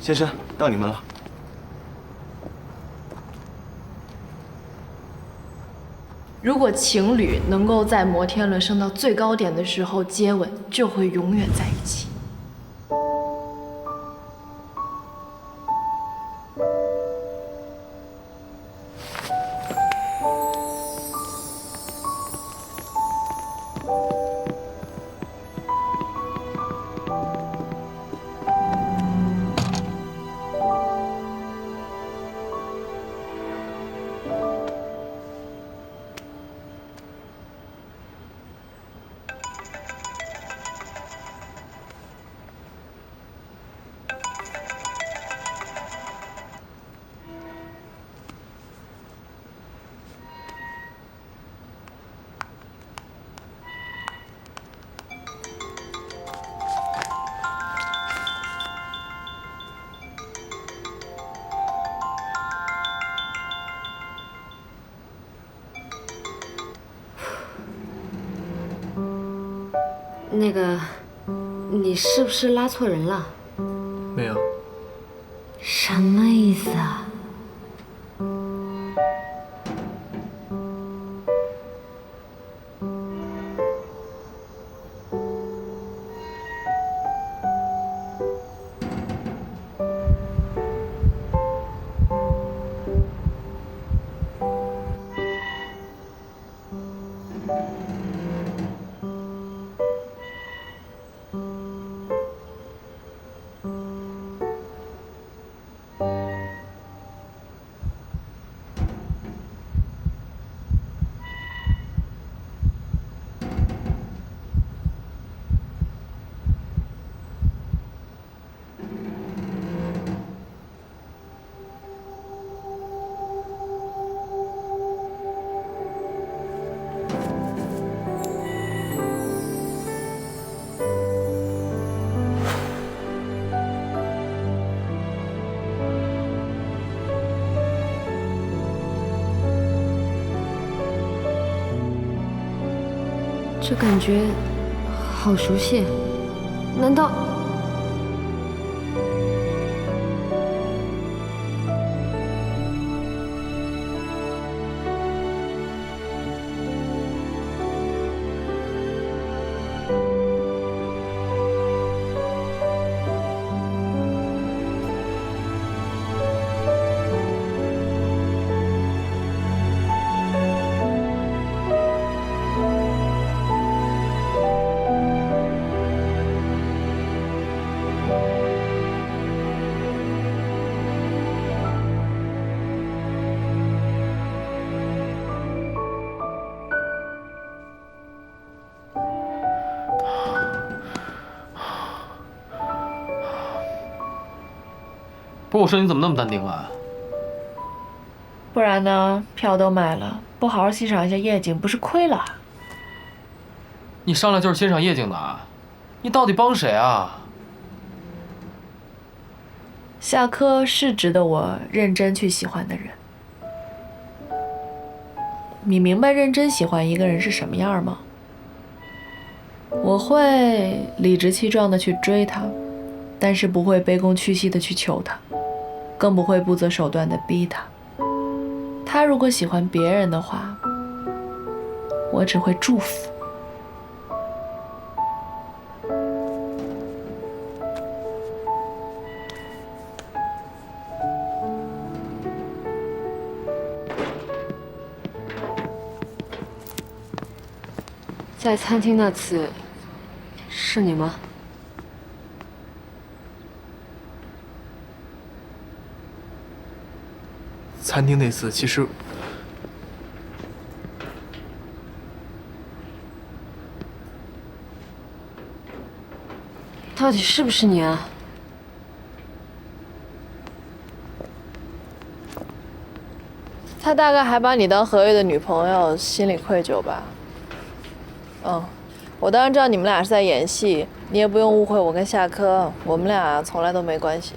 先生，到你们了。如果情侣能够在摩天轮升到最高点的时候接吻，就会永远在一起。那个，你是不是拉错人了？没有，什么意思啊？这感觉好熟悉，难道？不是我说你怎么那么淡定啊？不然呢？票都买了，不好好欣赏一下夜景，不是亏了？你上来就是欣赏夜景的啊？你到底帮谁啊？夏科是值得我认真去喜欢的人。你明白认真喜欢一个人是什么样吗？我会理直气壮的去追他，但是不会卑躬屈膝的去求他，更不会不择手段的逼他。他如果喜欢别人的话，我只会祝福。在餐厅那次，是你吗？餐厅那次其实，到底是不是你啊？他大概还把你当何月的女朋友，心里愧疚吧。嗯，我当然知道你们俩是在演戏，你也不用误会我跟夏科，我们俩从来都没关系。